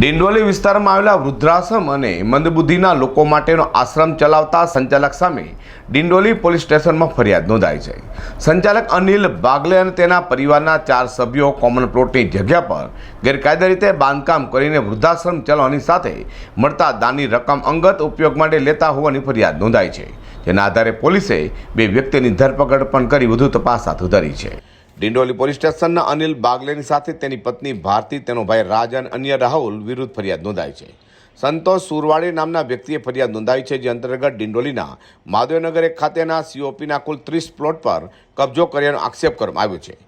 ડિંડોલી વિસ્તારમાં આવેલા વૃદ્ધાશ્રમ અને મંદબુદ્ધિના લોકો માટેનો આશ્રમ ચલાવતા સંચાલક સામે ડિંડોલી પોલીસ સ્ટેશનમાં ફરિયાદ નોંધાઈ છે. સંચાલક અનિલ બાગલે અને તેના પરિવારના ચાર સભ્યો કોમન પ્લોટની જગ્યા પર ગેરકાયદે રીતે બાંધકામ કરીને વૃદ્ધાશ્રમ ચલાવવાની સાથે મળતા દાનની રકમ અંગત ઉપયોગ માટે લેતા હોવાની ફરિયાદ નોંધાઈ છે. જેના આધારે પોલીસે બે વ્યક્તિની ધરપકડ પણ કરી વધુ તપાસ હાથ ધરી છે. ડિંડોલી પોલીસ સ્ટેશનના અનિલ બાગલેની સાથે તેની પત્ની ભારતી, તેનો ભાઈ રાજ અને અન્ય રાહુલ વિરુદ્ધ ફરિયાદ નોંધાઈ છે. સંતોષ સુરવાડી નામના વ્યક્તિએ ફરિયાદ નોંધાવી છે, જે અંતર્ગત ડિંડોલીના માધવનગર એક ખાતેના સીઓપીના કુલ ત્રીસ પ્લોટ પર કબજો કર્યાનો આક્ષેપ કરવામાં આવ્યો છે.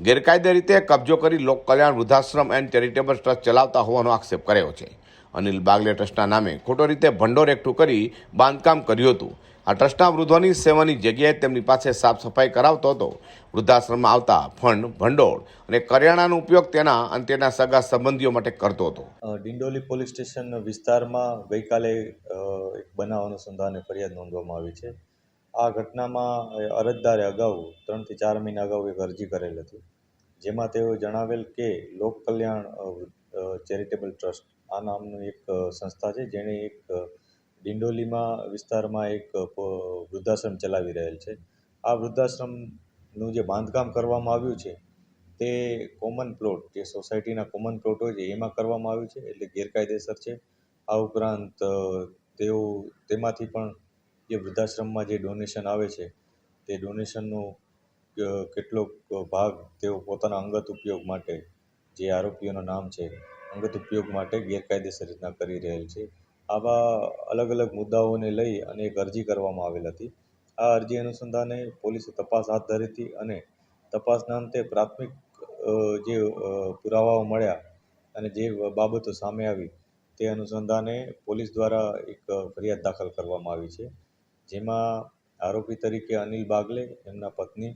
ગેરકાયદે રીતે કબજો કરી લોક કલ્યાણ વૃદ્ધાશ્રમ એન્ડ ચેરિટેબલ ટ્રસ્ટ ચલાવતા હોવાનો આક્ષેપ કર્યો છે. અનિલ બાગલે ટ્રસ્ટના નામે ખોટો રીતે ભંડોળ એકઠું કરી બાંધકામ કર્યું હતું. આ ટ્રસ્ટના વૃદ્ધોની સેવાની જગ્યાએ તેમની પાસે સાફ સફાઈ કરાવતો હતો. વૃદ્ધાશ્રમમાં આવતા ફંડ, ભંડોળ અને કરિયાણાનો ઉપયોગ તેના અને તેના સગા સંબંધીઓ માટે કરતો હતો. ડિંડોલી પોલીસ સ્ટેશન વિસ્તારમાં ગઈકાલે એક બનાવ અનુસંધાને ફરિયાદ નોંધવામાં આવી છે. આ ઘટનામાં અરજદારે અગાઉ ત્રણથી ચાર મહિના અગાઉ એક અરજી કરેલ હતી. જેમાં તેઓ જણાવેલ કે લોક કલ્યાણ ચેરિટેબલ ટ્રસ્ટ, આ નામનું એક સંસ્થા છે, જેણે એક ડિંડોલીમાં વિસ્તારમાં એક વૃદ્ધાશ્રમ ચલાવી રહેલ છે. આ વૃદ્ધાશ્રમનું જે બાંધકામ કરવામાં આવ્યું છે, તે કોમન પ્લોટ, જે સોસાયટીના કોમન પ્લોટ હોય છે, એમાં કરવામાં આવ્યું છે, એટલે ગેરકાયદેસર છે. આ ઉપરાંત તેઓ, તેમાંથી પણ જે વૃદ્ધાશ્રમમાં જે ડોનેશન આવે છે, તે ડોનેશનનો કેટલોક ભાગ તેઓ પોતાના અંગત ઉપયોગ માટે, જે આરોપીઓનું નામ છે, અંગત ઉપયોગ માટે ગેરકાયદેસર રીતના કરી રહેલ છે. આવા અલગ અલગ મુદ્દાઓને લઈ અને એક અરજી કરવામાં આવેલ હતી. આ અરજી અનુસંધાને પોલીસે તપાસ હાથ ધરી હતી અને તપાસના અંતે પ્રાથમિક જે પુરાવાઓ મળ્યા અને જે બાબતો સામે આવી તે અનુસંધાને પોલીસ દ્વારા એક ફરિયાદ દાખલ કરવામાં આવી છે. જેમાં આરોપી તરીકે અનિલ બાગલે, એમના પત્ની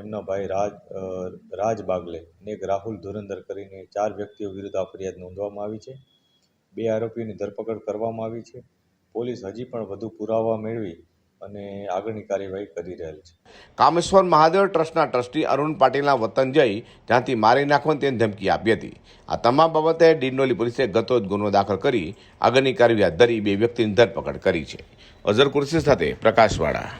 એમના ભાઈ રાજ રાજ બાગલે અને એક રાહુલ ધુરંદર કરીને ચાર વ્યક્તિઓ વિરુદ્ધ આ ફરિયાદ નોંધવામાં આવી છે. બે આરોપીઓની ધરપકડ કરવામાં આવી છે. પોલીસ હજી પણ વધુ પુરાવા મેળવી અને આગળની કાર્યવાહી કરી રહેલ છે. કામેશ્વર મહાદેવ ટ્રસ્ટના ટ્રસ્ટી અરુણ પાટીલના વતન જઈ જ્યાંથી મારી નાખવાની તેની ધમકી આપી હતી. આ તમામ બાબતે ડિંડોલી પોલીસે ગતો જ ગુનો દાખલ કરી આગળની કાર્યવાહી હાથ ધરી બે વ્યક્તિની ધરપકડ કરી છે. અઝર કુર્સી સાથે પ્રકાશવાળા.